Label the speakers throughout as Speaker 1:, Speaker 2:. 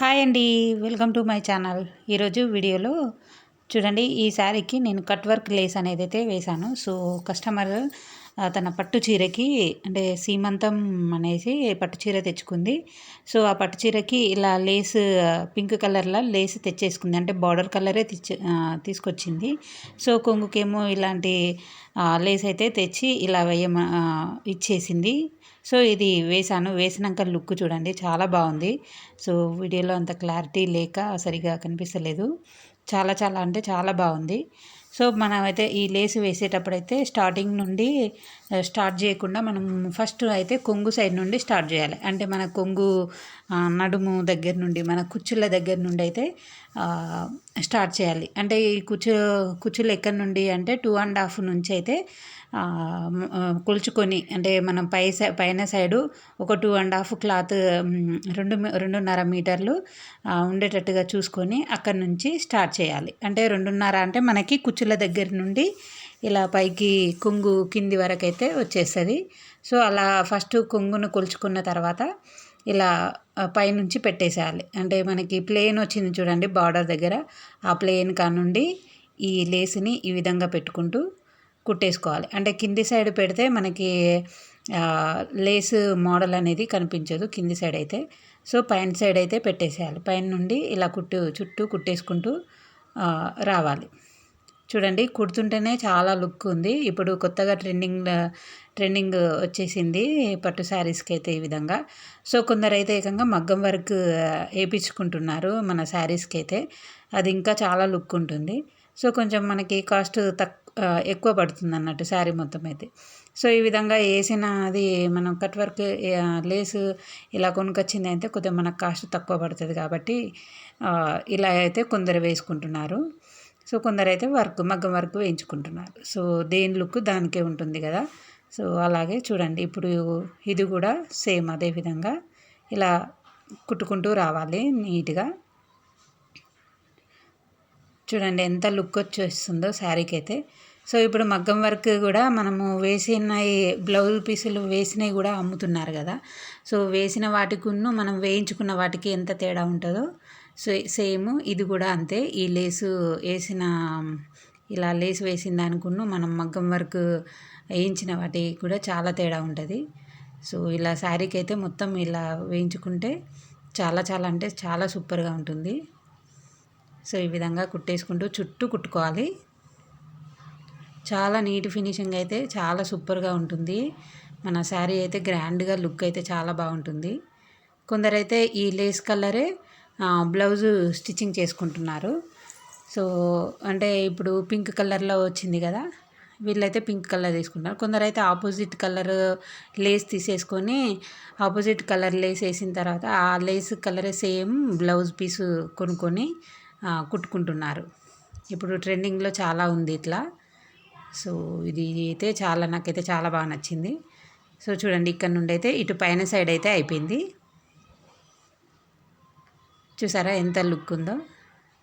Speaker 1: Hi అండి welcome to my channel. ఈరోజు వీడియోలో చూడండి ఈ శారీకి నేను కట్ వర్క్ లేస్ అనేది అయితే వేశాను. సో కస్టమర్ తన పట్టు చీరకి అంటే సీమంతం అనేసి పట్టు చీర తెచ్చుకుంది. సో ఆ పట్టు చీరకి ఇలా లేస్ పింక్ కలర్లో లేస్ తెచ్చేసుకుంది. అంటే బార్డర్ కలరే తెచ్చి తీసుకొచ్చింది. సో కొంగుకేమో ఇలాంటి లేస్ అయితే తెచ్చి ఇలా వేయమ ఇచ్చేసింది. సో ఇది వేసాను వేసినాక లుక్ చూడండి. చాలా బాగుంది. సో వీడియోలో అంత క్లారిటీ లేక సరిగా కనిపిస్తలేదు. చాలా చాలా అంటే చాలా బాగుంది. సో మనమైతే ఈ లేస్ వేసేటప్పుడైతే స్టార్టింగ్ నుండి స్టార్ట్ చేయకుండా మనం ఫస్ట్ అయితే కొంగు సైడ్ నుండి స్టార్ట్ చేయాలి. అంటే మన కొంగు నడుము దగ్గర నుండి మన కుచ్చుల దగ్గర నుండి అయితే స్టార్ట్ చేయాలి. అంటే ఈ కుచ్చు కుచ్చులు ఎక్కడి నుండి అంటే టూ అండ్ హాఫ్ నుంచి అయితే కొలుచుకొని అంటే మనం పై సై పైన సైడు ఒక టూ అండ్ హాఫ్ క్లాత్ రెండు రెండున్నర మీటర్లు ఉండేటట్టుగా చూసుకొని అక్కడి నుంచి స్టార్ట్ చేయాలి. అంటే రెండున్నర అంటే మనకి కుచ్చుల దగ్గర నుండి ఇలా పైకి కొంగు కింది వరకు అయితే వచ్చేస్తుంది. సో అలా ఫస్ట్ కొంగును కొలుచుకున్న తర్వాత ఇలా పైనుంచి పెట్టేసేయాలి. అంటే మనకి ప్లేన్ వచ్చింది చూడండి బార్డర్ దగ్గర. ఆ ప్లేన్ కానుండి ఈ లేస్ని ఈ విధంగా పెట్టుకుంటూ కుట్టేసుకోవాలి. అంటే కింది సైడ్ పెడితే మనకి లేస్ మోడల్ అనేది కనిపించదు కింది సైడ్ అయితే. సో పైన సైడ్ అయితే పెట్టేసేయాలి. పైన నుండి ఇలా కుట్టు చుట్టూ కుట్టేసుకుంటూ రావాలి. చూడండి కుడుతుంటేనే చాలా లుక్ ఉంది. ఇప్పుడు కొత్తగా ట్రెండింగ్ ట్రెండింగ్ వచ్చేసింది పట్టు శారీస్కి అయితే ఈ విధంగా. సో కొందరు అయితే ఏకంగా మగ్గం వర్క్ వేయించుకుంటున్నారు మన శారీస్కి అయితే అది ఇంకా చాలా లుక్ ఉంటుంది. సో కొంచెం మనకి కాస్ట్ తక్ ఎక్కువ పడుతుంది అన్నట్టు శారీ మొత్తం అయితే. సో ఈ విధంగా వేసిన అది మనం కట్ వర్క్ లేసు ఇలా కొనుకొచ్చింది అయితే కొద్దిగా మనకు కాస్ట్ తక్కువ పడుతుంది కాబట్టి ఇలా అయితే కొందరు వేసుకుంటున్నారు. సో కొందరైతే వర్క్ మగ్గం వర్క్ వేయించుకుంటున్నారు. సో దేని లుక్ దానికే ఉంటుంది కదా. సో అలాగే చూడండి ఇప్పుడు ఇది కూడా సేమ్ అదే విధంగా ఇలా కుట్టుకుంటూ రావాలి నీట్గా. చూడండి ఎంత లుక్ వచ్చేస్తుందో శారీకి అయితే సో ఇప్పుడు మగ్గం వర్క్ కూడా మనము వేసిన బ్లౌజ్ పీసులు వేసినవి కూడా అమ్ముతున్నారు కదా. సో వేసిన వాటికి మనం వేయించుకున్న వాటికి ఎంత తేడా ఉంటుందో సో సేమ్ ఇది కూడా అంతే. ఈ లేసు వేసిన ఇలా లేస్ వేసిన అనుకున్న మనం మగ్గం వర్క్ వేయించిన వాటి కూడా చాలా తేడా ఉంటుంది. సో ఇలా శారీకి అయితే మొత్తం ఇలా వేయించుకుంటే చాలా చాలా అంటే చాలా సూపర్గా ఉంటుంది. సో ఈ విధంగా కుట్టేసుకుంటూ చుట్టూ కుట్టుకోవాలి. చాలా నీట్ ఫినిషింగ్ అయితే చాలా సూపర్గా ఉంటుంది. మన శారీ అయితే గ్రాండ్గా లుక్ అయితే చాలా బాగుంటుంది. కొందరైతే ఈ లేస్ కలరే బ్లౌజు స్టిచ్చింగ్ చేసుకుంటున్నారు. సో అంటే ఇప్పుడు పింక్ కలర్లో వచ్చింది కదా వీళ్ళైతే పింక్ కలర్ తీసుకుంటారు కొందరు అయితే ఆపోజిట్ కలర్ లేస్ తీసేసుకొని ఆపోజిట్ కలర్ లేస్ వేసిన తర్వాత ఆ లేస్ కలరే సేమ్ బ్లౌజ్ పీస్ కొనుక్కొని కుట్టుకుంటున్నారు. ఇప్పుడు ట్రెండింగ్లో చాలా ఉంది ఇట్లా. సో ఇది అయితే చాలా నాకైతే చాలా బాగా నచ్చింది. సో చూడండి ఇక్కడ నుండి అయితే ఇటు పైన సైడ్ అయితే అయిపోయింది. చూసారా ఎంత లుక్ ఉందో?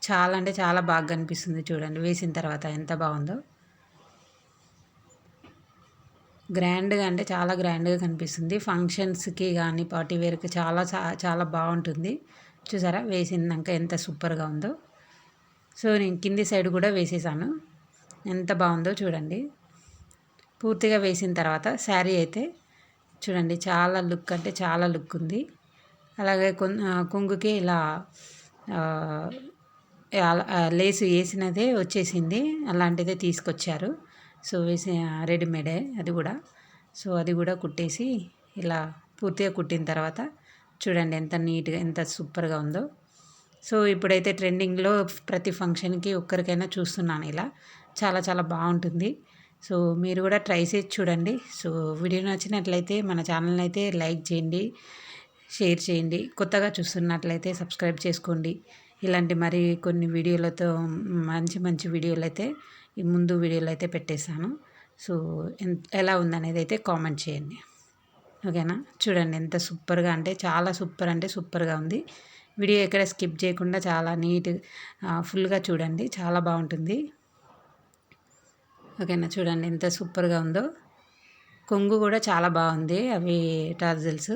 Speaker 1: చాలా అంటే చాలా బాగా కనిపిస్తుంది చూడండి. వేసిన తర్వాత ఎంత బాగుందో. గ్రాండ్గా అంటే చాలా గ్రాండ్గా కనిపిస్తుంది. ఫంక్షన్స్కి కానీ పార్టీ వేర్కి చాలా చాలా బాగుంటుంది. చూసారా? వేసినాక ఎంత సూపర్గా ఉందో. సో నేను కింది సైడ్ కూడా వేసేసాను. ఎంత బాగుందో చూడండి. పూర్తిగా వేసిన తర్వాత శారీ అయితే చూడండి చాలా లుక్ అంటే చాలా లుక్ ఉంది. అలాగే కొంగుకి ఇలా లేసు వేసినదే వచ్చేసింది. అలాంటిదే తీసుకొచ్చారు. సో వేసి రెడీమేడే అది కూడా. సో అది కూడా కుట్టేసి ఇలా పూర్తిగా కుట్టిన తర్వాత చూడండి ఎంత నీట్గా ఎంత సూపర్గా ఉందో. సో ఇప్పుడైతే ట్రెండింగ్లో ప్రతి ఫంక్షన్కి ఒక్కరికైనా చూస్తున్నాను ఇలా. చాలా చాలా బాగుంటుంది. సో మీరు కూడా ట్రై చేసి చూడండి. సో వీడియో నచ్చినట్లయితే మన ఛానల్ అయితే లైక్ చేయండి. షేర్ చేయండి. కొత్తగా చూస్తున్నట్లయితే సబ్స్క్రైబ్ చేసుకోండి. ఇలాంటి మరి కొన్ని వీడియోలతో మంచి మంచి వీడియోలు అయితే ముందు వీడియోలు అయితే పెట్టేశాను. సో ఎలా ఉందనేది అయితే కామెంట్ చేయండి. ఓకేనా? చూడండి ఎంత సూపర్గా అంటే చాలా సూపర్ అంటే సూపర్గా ఉంది. వీడియో ఎక్కడ స్కిప్ చేయకుండా చాలా నీట్ ఫుల్గా చూడండి. చాలా బాగుంటుంది. ఓకేనా? చూడండి ఎంత సూపర్గా ఉందో. కొంగు కూడా చాలా బాగుంది అవి టార్జల్స్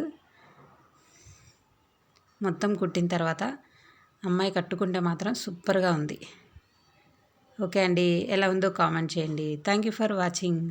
Speaker 1: మొత్తం కుట్టిన తర్వాత అమ్మాయి కట్టుకుంటే మాత్రం సూపర్గా ఉంది. ఓకే అండి ఎలా ఉందో కామెంట్ చేయండి. Thank you for watching.